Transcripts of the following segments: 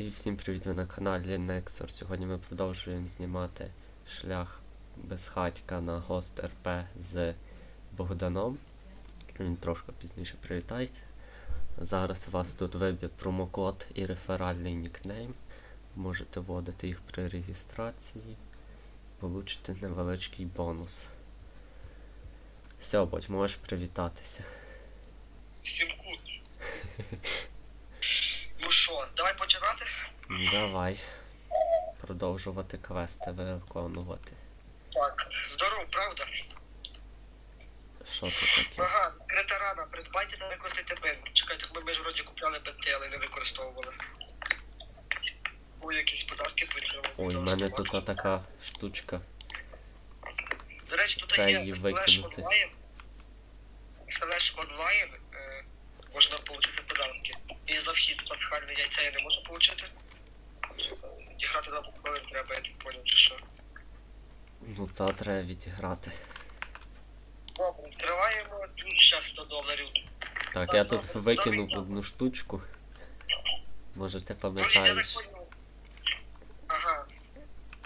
І всім привіт, ви на каналі Nexor. Сьогодні ми продовжуємо знімати шлях безхатька на Ghost RP з Богданом. Він трошки пізніше привітається. Зараз у вас тут вибір промокод і реферальний нікнейм. Можете вводити їх при реєстрації. Получите невеличкий бонус. Все, будь, можеш привітатися. Всім кут. Що, давай починати? Давай. Продовжувати квести виконувати. Так. Здорово, правда? Що тут таке? Ага, крита рана, придбайте та використайте бинт. Чекайте, ми, ми ж вроді купляли бинти, але не використовували. Ой, якісь подарки потрібно. Ой, в мене тут така штучка. До речі, тут є її Slash викинути. онлайн. Slash онлайн е, можна отримати подарки. І за вхід пасхальне яйця я не можу отримати. Діграти на хвилин треба, я так поняв, чи що. Ну та треба відіграти. Добре, тут ще 100 доларів. Так, я тут викинув одну штучку. Може ти пам'ятаєш? Ага.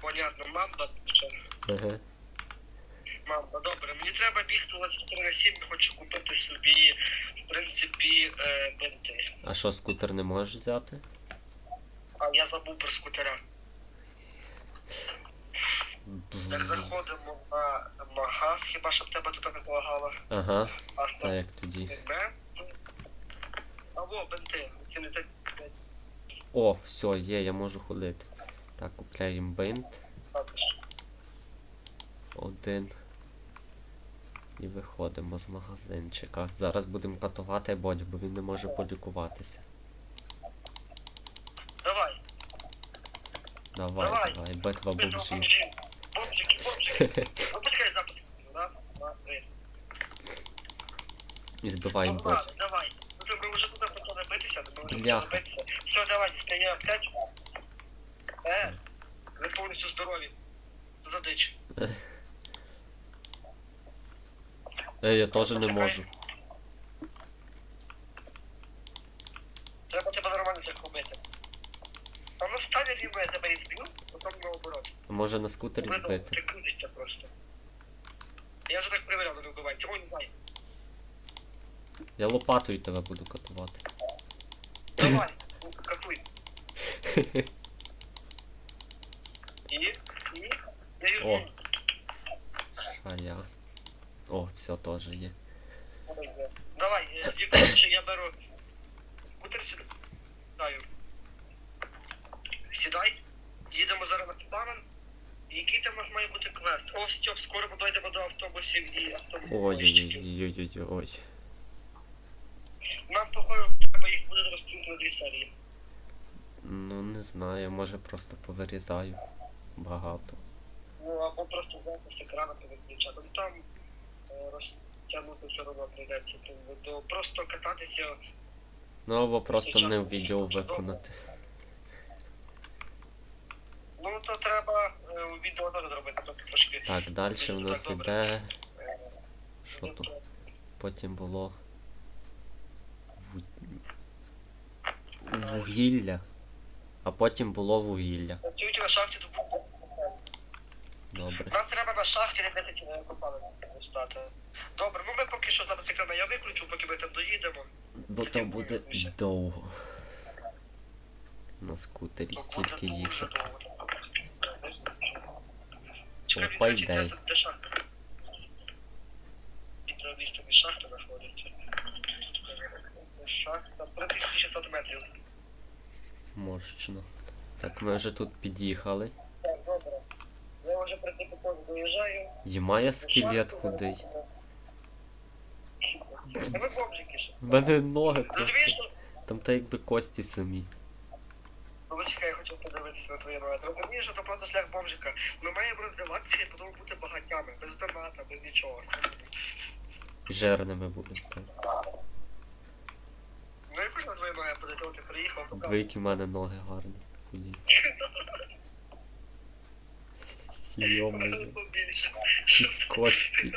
Понятно, мамба. Ага. Мамба, добре. Мені треба бігти 24 на 7, я хочу купити собі, в принципі, е, бенти. А що, скутер не можеш взяти? А я забув про скутера. Так заходимо на магаз, хіба щоб тебе тут не полагало. Ага, А так як тоді. тебе. Або бенти. 75 О, все, є, я можу ходити. Так, купляємо бинт. Один. І виходимо з магазинчика. Зараз будемо катувати бодю, бо він не може полікуватися. Давай. Давай, Давай. давай, битва Бомжі. бомжів. Бомжики, бомжики. Ну, почекай запит. Раз, два, три. І збиваємо Погнали, бодь. давай. Ну ми вже туди почали битися, ми вже Бляха. битися. Все, давай, дістає аптечку. Е, ви повністю здорові. Задич. Е, я теж не можу. Треба тебе нормально так робити. А ну стане рівно, я тебе і зб'ю, потім наоборот. Може на скутері збити. ти крутишся просто. Я вже так перевіряв, не вбивай. Чому не знаю? Я лопатою тебе буду катувати. Давай, катуй. І, і, я О. А я. О, все теж є. Давай, е, Вікторович, я беру скутер сідаю. Сідай, їдемо зараз на. І який там нас має бути квест? О, Стьоп, скоро ми дойдемо до автобусів і автобусів. Ой-ой-ой-ой-ой-ой. Нам, походу, треба їх буде розкрити на дві серії. Ну не знаю, може просто повирізаю. Багато. Ну, або просто взяти з екрана переключати. Ну там е, розтягнути все одно прийдеться. Тому просто кататися. Ну або просто не в відео виконати. Ну то треба е, у відео теж зробити трошки. Так, далі в нас іде. е, Що ну, тут? Потім було. Вугілля. А потім було вугілля. Працюють на шахті тут. Добре. Нам треба на шахті не 10 копали стати. Добре, ну ми поки що зараз екрана я виключу, поки ми там доїдемо. Бо то буде довго. На скутері стільки їхати. довго. Чекай, О, Вікторович, де- де шахта? Знаходиться. Шахта 3600 метрів. Мощно. Так, ми вже тут під'їхали. Вже при типу доїжджаю. Ємає скелет худий. Та ви бомжики ще. В мене ноги Розумієш, просто. Там та якби кості самі. Ну, почекай, я хочу подивитися на твої ноги. Ти розумієш, що це просто шлях бомжика. Ми маємо розвиватися і потім бути багатями, без доната, без нічого. Жирними будемо. так. Ну, я хочу на твої ноги подивитися, ти приїхав, які в мене ноги гарні. Худі. Йомаю. Із кості.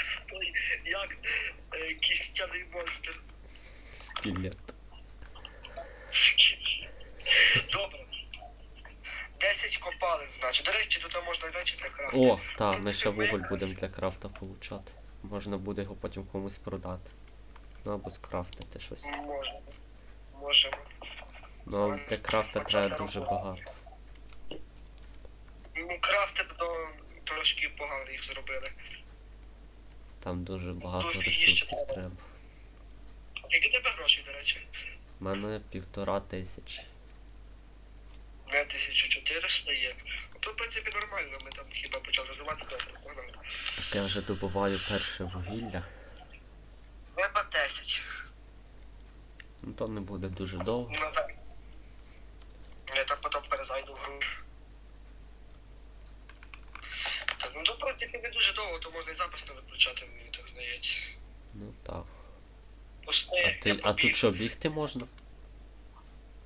Стой, як е, кістяний монстр. Скелет. Добре. 10 копалин, значить. До речі, тут можна речі для крафта. О, та, ми ще вуголь будемо для крафта получати. Можна буде його потім комусь продати. Ну або скрафтити щось. Можемо. Можемо. Ну але для крафта треба дуже багато. Трошки погано їх зробили. Там дуже багато ресурсів треба. Які тебе гроші, до речі? У мене півтора тисячі. У мене 1400 є. То, в принципі, нормально, ми там хіба почали розвивати добре. Так я вже добуваю перше вугілля. Треба 10. Ну то не буде дуже довго. Назад. Я там потім перезайду в гру. Так, ну, принципі, не дуже довго, то можна і запис не виключати, мені так здається. Ну так. Пусти, А, я ти, а побіг. тут що, бігти можна?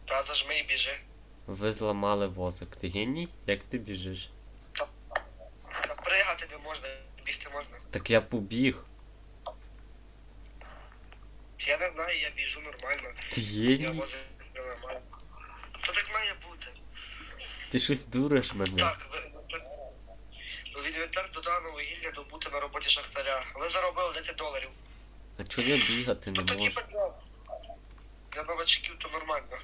Та зажми і біжи. Ви зламали возик. Ти геній? Як ти біжиш? Та пригати не можна, бігти можна. Так я побіг. Я не знаю, я біжу нормально. Ти Я геній? возив нормально. Та так має бути. Ти щось дуриш мене. Так, ви, в інвентар додано на роботі шахтаря. але заробили 10 доларів. А чого я бігати не Ну можу? типа для, для новачків то нормально.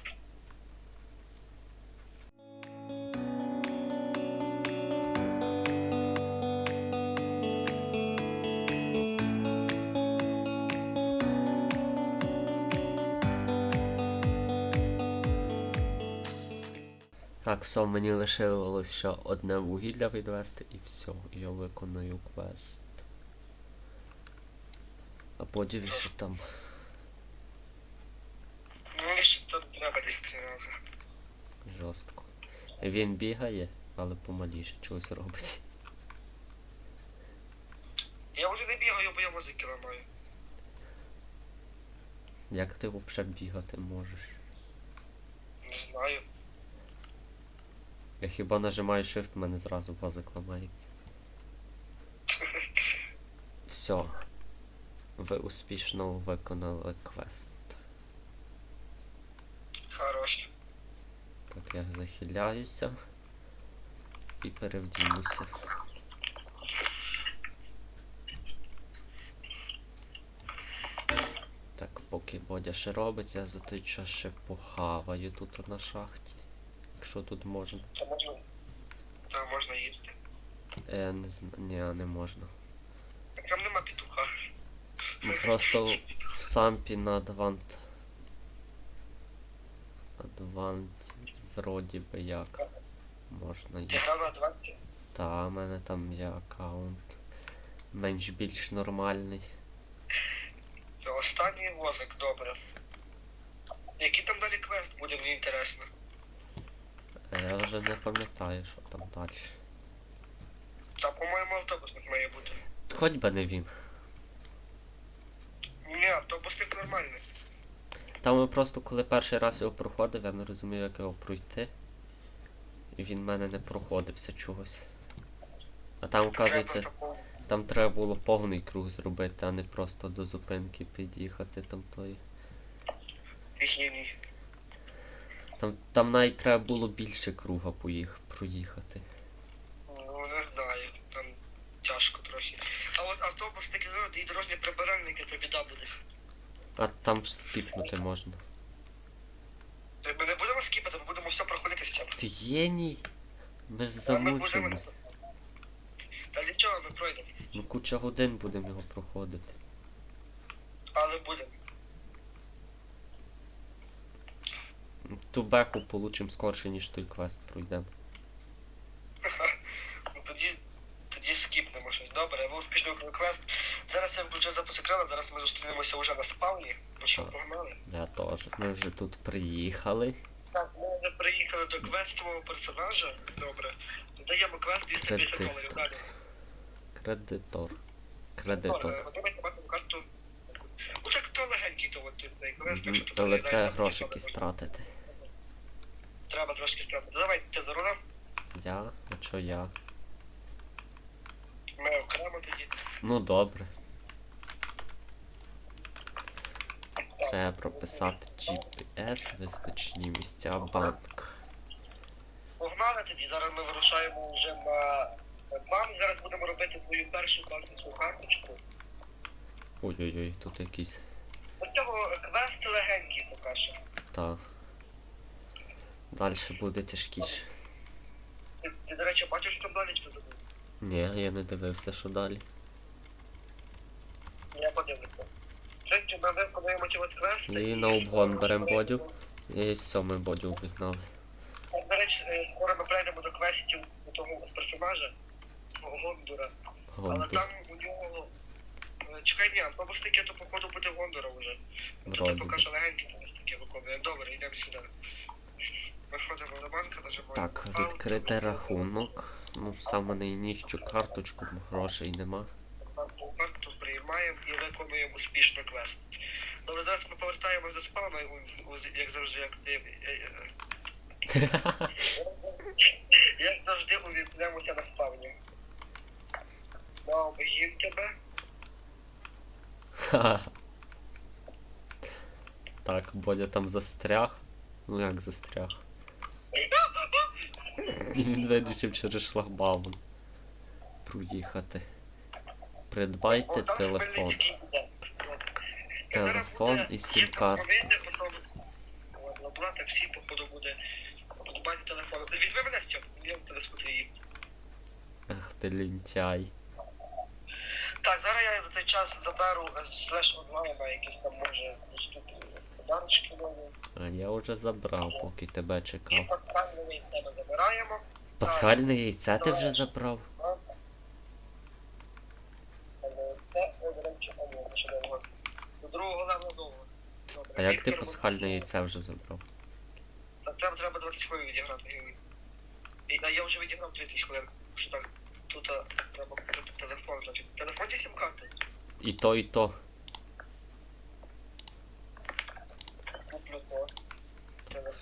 Так, все, мені лишилось ще одне вугілля відвести і все, я виконаю квест. А потім ще там. Мені ще тут треба десь три рази. Жорстко. Він бігає, але помаліше чогось робить. Я вже не бігаю, бо я музики ламаю. Як ти взагалі бігати можеш? Не знаю. Я хіба нажимаю Shift, в мене зразу возик ламається. Все. Ви успішно виконали квест. Хорош. Так, я захиляюся і перевдінуся. Так, поки Бодя ще робить, я за той час ще похаваю тут на шахті. Якщо тут можна. Та можна. Та можна їсти. Е, не знаю. Ні, не можна. Там нема петуха. Ну просто в сампі на Адвант. Адвант вроді би як. Можна Ти їсти. грав на 20? Та, у мене там є аккаунт. Менш більш нормальний. Це останній возик, добре. Який там далі квест буде, мені інтересно. А я вже не пам'ятаю, що там далі. Та, по-моєму, автобусник має бути. Хоч би не він. Ні, автобусник нормальний. Там ми просто коли перший раз його проходив, я не розумів, як його пройти. І він в мене не проходився чогось. А там, просто там треба було повний круг зробити, а не просто до зупинки під'їхати там той. Геній. Там, там навіть треба було більше круга поїх, проїхати. Ну, не знаю, там тяжко трохи. А от автобусники, ну, і дорожні прибиральники, то біда буде. А там ж скіпнути можна. То Ми не будемо скіпати, ми будемо все проходити з цим. Ти геній! Ми ж Та ми будемо- замучимось. Та нічого, ми пройдемо. Ми куча годин будемо його проходити. Але будемо. Ту беху получимо скорше, ніж той квест пройдемо. Ну, Тоді, тоді скіпнемо щось. Добре, ви успішно виконали квест. Зараз я запис екрану, зараз ми зустрінемося вже на спавні. Ну що, погнали? Я теж. Ми вже тут приїхали. Так, ми вже приїхали до квестового персонажа. Добре. Додаємо квест 250 Кредит. доларів. Далі. Кредитор. Кредитор. Подавайте банку карту. Уже хто легенький, то от цей квест, якщо тут Але треба грошики стратити. можна. Треба трошки стати. Давайте за рулем. Я? А чо я? Ми окремо тоді. Ну добре. Треба прописати GPS, визначені місця банк. Погнали, Юнайтед, і зараз ми вирушаємо вже на МАМ. Зараз будемо робити твою першу банківську карточку. Ой-ой-ой, тут якийсь. Ось цього квест легенький поки що. Далі буде тяжкіше. Ти, ти, до речі, бачиш, що там далі чи ти забув? Ні, я не дивився, що далі. Я подивлюся. Третє, ми виконуємо ті от квести. І на обгон беремо Бодю. І все, ми Бодю обігнали. До речі, е, скоро ми прийдемо до квестів у того персонажа, Гондора. Але там у нього. е, Чекай, ні, автобус-таки то походу буде Гондора вже. Тут Вроді поки би. що легенький автобус-таки виконує. Добре, йдемо сюди. Виходимо на банк, нажимаємо. Так, відкрити рахунок. Ну, саме найнижчу карточку, бо грошей нема. Карту приймаємо і виконуємо успішно квест. Добре, зараз ми повертаємось до спавна, як завжди, як ти. е, е, Як завжди увімкнемося на спавні. На обгін тебе. Так, Бодя там застряг. Ну як застряг? Вирішив через шлагбаум проїхати. Придбайте телефон. Телефон і сім-карту. Оплата всі, походу, буде. Придбайте телефон. Візьми мене, Стьоп, я в тебе скутрі. Ах ти лінтяй. Так, зараз я за цей час заберу е, слеш онлайна, якісь там може доступні подарочки нові. А я вже забрав, поки тебе І чекав. пасхальний в тебе забираємо. Пасхальне яйце ти вже забрав? До другого левела довго. А як ти пасхальне яйце вже забрав? Так, треба, треба 20 хвилин відіграти. І, а я вже відіграв 30 хвилин. Що так, тут треба телефон, значить. Телефон чи сім-карти? І то, і то. Куплю то. Телефон, телефон.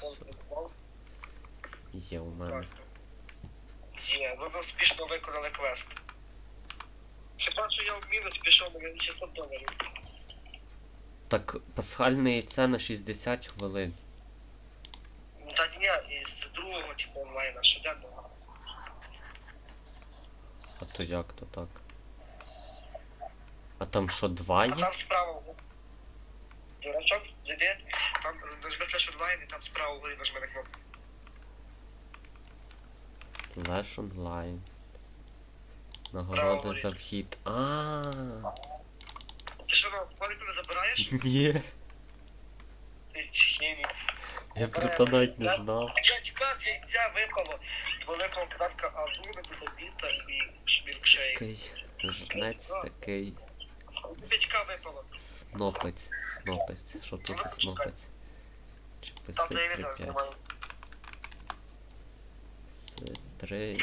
Є у мене. Є, ви успішно виконали квест. Хіба що я в мінус пішов на 600 доларів. Так, пасхальне яйце на 60 хвилин. Ну, Та ні, із другого типу онлайна, щоденного. А то як то так? А там що, два А є? там справа. Дурачок, зайди, там нажми слеш онлайн і там справа вгорі нажми на кнопку. Слеш онлайн. Нагороди Правий. за вхід. А. Ти що в не забираєш? Ні. Ти чи ні, ні. Я про то навіть не знав. Чачка з яйця випало. З великого подарка Азуми, Бутабіта і мілкшейк. Такий жнець такий. П'ятька випало. Снопець. Снопець. Що то за снопець? Чи писи відео 3 5 знімаю. 3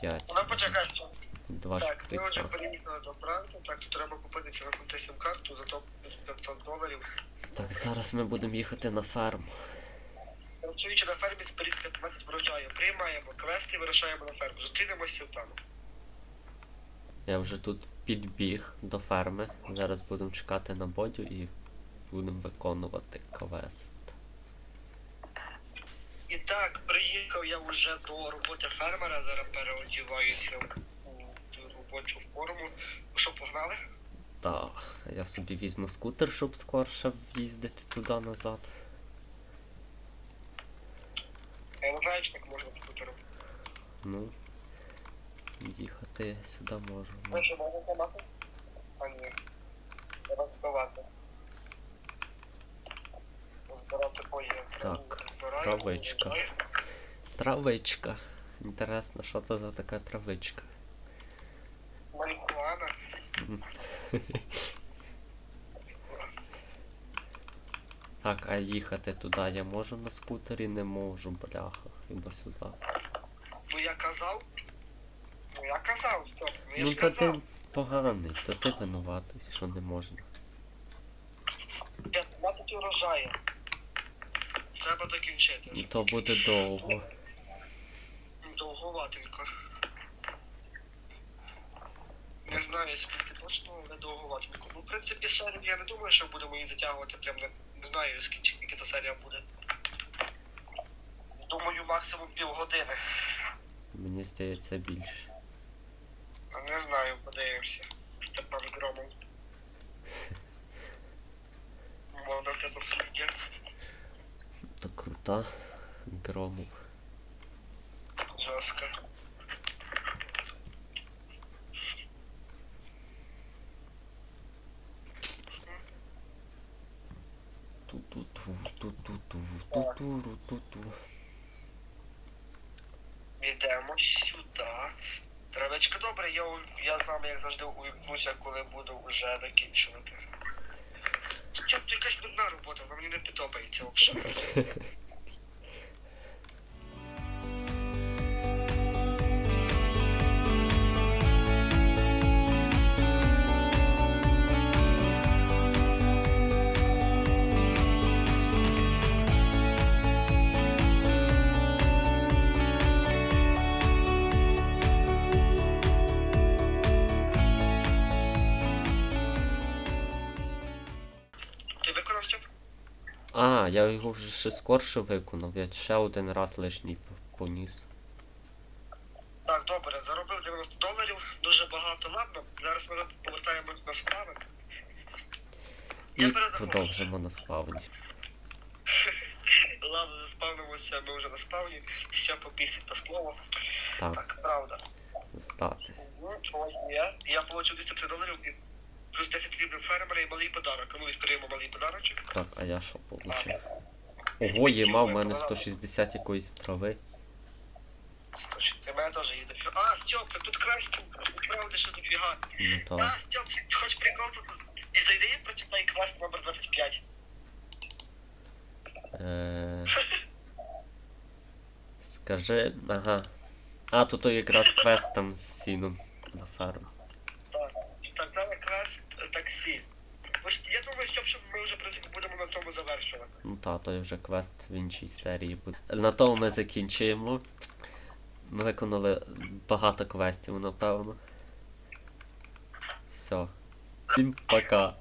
5 Ну почекай, що. 2 Так, ми вже переїхали до Бранку, так, тут треба купити ці на сим карту за топ 500 доларів. Так, зараз ми будемо їхати на ферму. Працюючи на фермі з 15 врожаю, приймаємо квести і вирушаємо на ферму. Зустрінемося там. Я вже тут підбіг до ферми. Зараз будемо чекати на бодю і будемо виконувати квест. І так, приїхав я вже до роботи фермера, зараз переодіваюся у робочу форму. Ну що, погнали? Так, я собі візьму скутер, щоб скорше в'їздити туди назад. Я не знаю, чи так можна скутером. Ну. Їхати сюди. Ви що, можна знімати? А ні. Треба збивати. Збирати поїхати. Так, травичка. Травичка. Інтересно, що це за така травичка? Марихуана. Так, а їхати туди я можу на скутері? Не можу, бляха, хіба сюди. Ну я казав. Я казав, стоп. Ну я Ну ж та казав. ти поганий, то ти винуватий, що не можна. 15 урожаю. Треба докінчити. Ну то буде довго. Довговатенько. Не знаю скільки точно, але довговатенько. Ну, в принципі, серію я не думаю, що будемо її затягувати прям не, не знаю, скільки скільки та серія буде. Думаю, максимум півгодини. Мені здається більше. Не знаю, подивимося. Степан Громов. Можна в тебе є. То крута. Громов. Жорстко. Ту-ту-ту, ту-ту-ту, ту-ту-ру-ту-ту. Йдемо сюди. Травечка добре, я, я з вами, як завжди, увімкнуся, коли буду вже закінчувати. Чоб якась нудна робота, вона мені не подобається взагалі. я його вже ще скорше виконав, я ще один раз лишній поніс. Так, добре, заробив 90 доларів, дуже багато. Ладно, зараз ми повертаємось на справи. І Я продовжимо на спавні. Ладно, заспавнимося, ми вже на спавні. Ще попісить по слово. Так, Так, правда. здати. Ось. Я получив 203 доларів і плюс 10 рівнів фермера і малий подарок. А Ну, відкриємо малий подарочок. Так, а я що получив? Ого, є мав в мене 160 якоїсь трави. Слушай, мене теж їде. А, Стьоп, так тут краски, правда, що дофіга. Ну А, так. Стьоп, ти хочеш прикол тут? І зайди і прочитай квест номер 25. Е... Скажи, ага. А, тут якраз квест там з сіном на ферму. Так, це квест е, таксі. Ось Я думаю, Стьоп, що ми вже, в принципі, будемо на цьому завершувати. Ну та, той вже квест в іншій серії буде. На тому ми закінчуємо. Ми виконали багато квестів, напевно. Все. Всім пока.